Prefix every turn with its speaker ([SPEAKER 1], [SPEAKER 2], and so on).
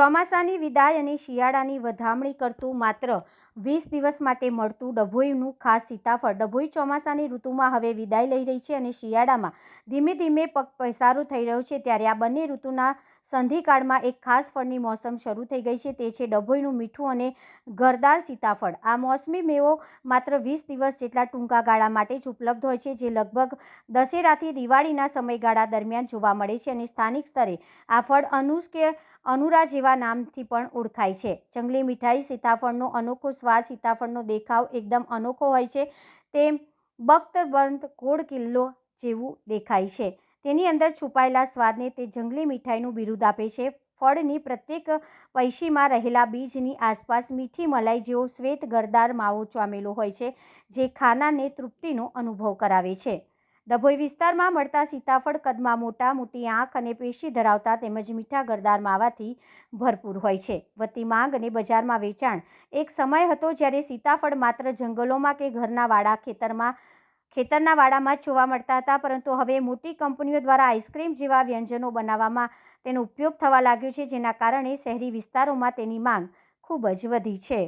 [SPEAKER 1] ચોમાસાની વિદાય અને શિયાળાની વધામણી કરતું માત્ર વીસ દિવસ માટે મળતું ડભોઈનું ખાસ સીતાફળ. ડભોઈ ચોમાસાની ઋતુમાં હવે વિદાય લઈ રહી છે અને શિયાળામાં ધીમે ધીમે પગ પસારો થઈ રહ્યો છે. ત્યારે આ બંને ઋતુના સંધિકાળમાં એક ખાસ ફળની મોસમ શરૂ થઈ ગઈ છે. તે છે ડભોઈનું મીઠું અને ઘરદાર સીતાફળ. આ મોસમી મેવો માત્ર વીસ દિવસ જેટલા ટૂંકા ગાળા માટે જ ઉપલબ્ધ હોય છે, જે લગભગ દશેરાથી દિવાળીના સમયગાળા દરમિયાન જોવા મળે છે અને સ્થાનિક સ્તરે આ ફળ અનુસ કે અનુરા જેવા નામથી પણ ઓળખાય છે. જંગલી મીઠાઈ સીતાફળનો અનોખો સ્વાદ, સીતાફળનો દેખાવ એકદમ અનોખો હોય છે. તે બખ્તરબંધ ગોળ કિલ્લો જેવું દેખાય છે. તેની અંદર છુપાયેલા સ્વાદને તે જંગલી મીઠાઈનું બિરુદ આપે છે. ફળની પ્રત્યેક પૈશીમાં રહેલા બીજની આસપાસ મીઠી મલાઈ જેવો શ્વેત ગરદાર માવો ચામેલો હોય છે, જે ખાનાને તૃપ્તિનો અનુભવ કરાવે છે. ડભોઈ વિસ્તારમાં મળતા સીતાફળ કદમાં મોટા, મોટી આંખ અને પેશી ધરાવતા તેમજ મીઠા ગરદાર માવાથી ભરપૂર હોય છે. વધતી માંગ અને બજારમાં વેચાણ. એક સમય હતો જ્યારે સીતાફળ માત્ર જંગલોમાં કે ઘરના વાડા ખેતરમાં, ખેતરના વાડામાં જ જોવા મળતા હતા, પરંતુ હવે મોટી કંપનીઓ દ્વારા આઈસ્ક્રીમ જેવા વ્યંજનો બનાવવામાં તેનો ઉપયોગ થવા લાગ્યો છે, જેના કારણે શહેરી વિસ્તારોમાં તેની માંગ ખૂબ જ વધી છે.